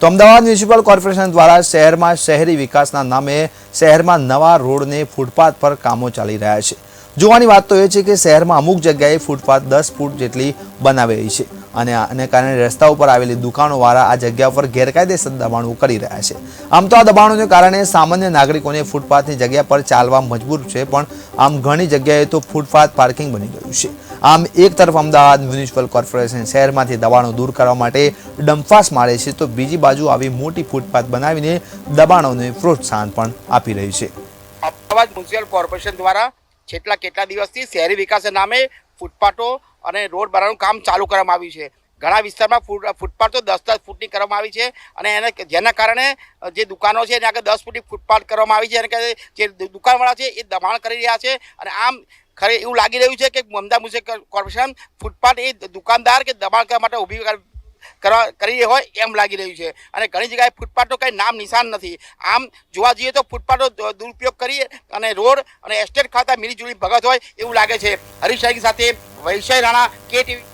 તો Ahmedabad municipal corporation દ્વારા શહેરમાં શહેરી વિકાસના નામે શહેરમાં નવા રોડને ફૂટપાથ પર કામો ચાલી રહ્યા છે. જોવાની વાત તો એ છે કે શહેરમાં અમુક જગ્યાએ ફૂટપાથ દસ ફૂટ જેટલી બનાવેલી છે અને આને કારણે રસ્તા ઉપર આવેલી દુકાનોવાળા આ જગ્યા પર ગેરકાયદેસર દબાણો કરી રહ્યા છે. આમ તો આ દબાણોને કારણે સામાન્ય નાગરિકોને ફૂટપાથની જગ્યા પર ચાલવા મજબૂર છે, પણ આમ ઘણી જગ્યાએ તો ફૂટપાથ પાર્કિંગ બની ગયું છે. આમ એક તરફ અમદાવાદ મ્યુનિસિપલ કોર્પોરેશન શહેરમાંથી દબાણો દૂર કરવા માટે ડંફાસ મારે છે, તો બીજી બાજુ આવી મોટી ફૂટપાથ બનાવીને દબાણોને પ્રોત્સાહન પણ આપી રહી છે. અમદાવાદ મ્યુનિસિપલ કોર્પોરેશન દ્વારા છેલ્લા કેટલા દિવસથી શહેરી વિકાસના નામે ફૂટપાથો અને રોડ બનાવવાનું કામ ચાલુ કરવામાં આવ્યું છે. ઘણા વિસ્તારમાં ફૂટ, ફૂટપાથ તો દસ દસ ફૂટની કરવામાં આવી છે અને એને જેના કારણે જે દુકાનો છે એને આગળ દસ ફૂટની ફૂટપાથ કરવામાં આવી છે. અને જે દુકાનવાળા છે એ દબાણ કરી રહ્યા છે અને આમ ખરે એવું લાગી રહ્યું છે કે અમદાવાદ મ્યુનિસિપલ કોર્પોરેશન ફૂટપાથ એ દુકાનદાર કે દબાણ કરવા માટે ઊભી કરવા કરી હોય એમ લાગી રહ્યું છે. અને ઘણી જગ્યાએ ફૂટપાથનું કંઈ નામ નિશાન નથી. આમ જોવા જઈએ તો ફૂટપાથનો દુરુપયોગ કરી અને રોડ અને એસ્ટેટ ખાતા મિલીજુલી ભગત હોય એવું લાગે છે. હરીશ સાહેબ સાથે વૈશાઈ રાણા કે ટીવી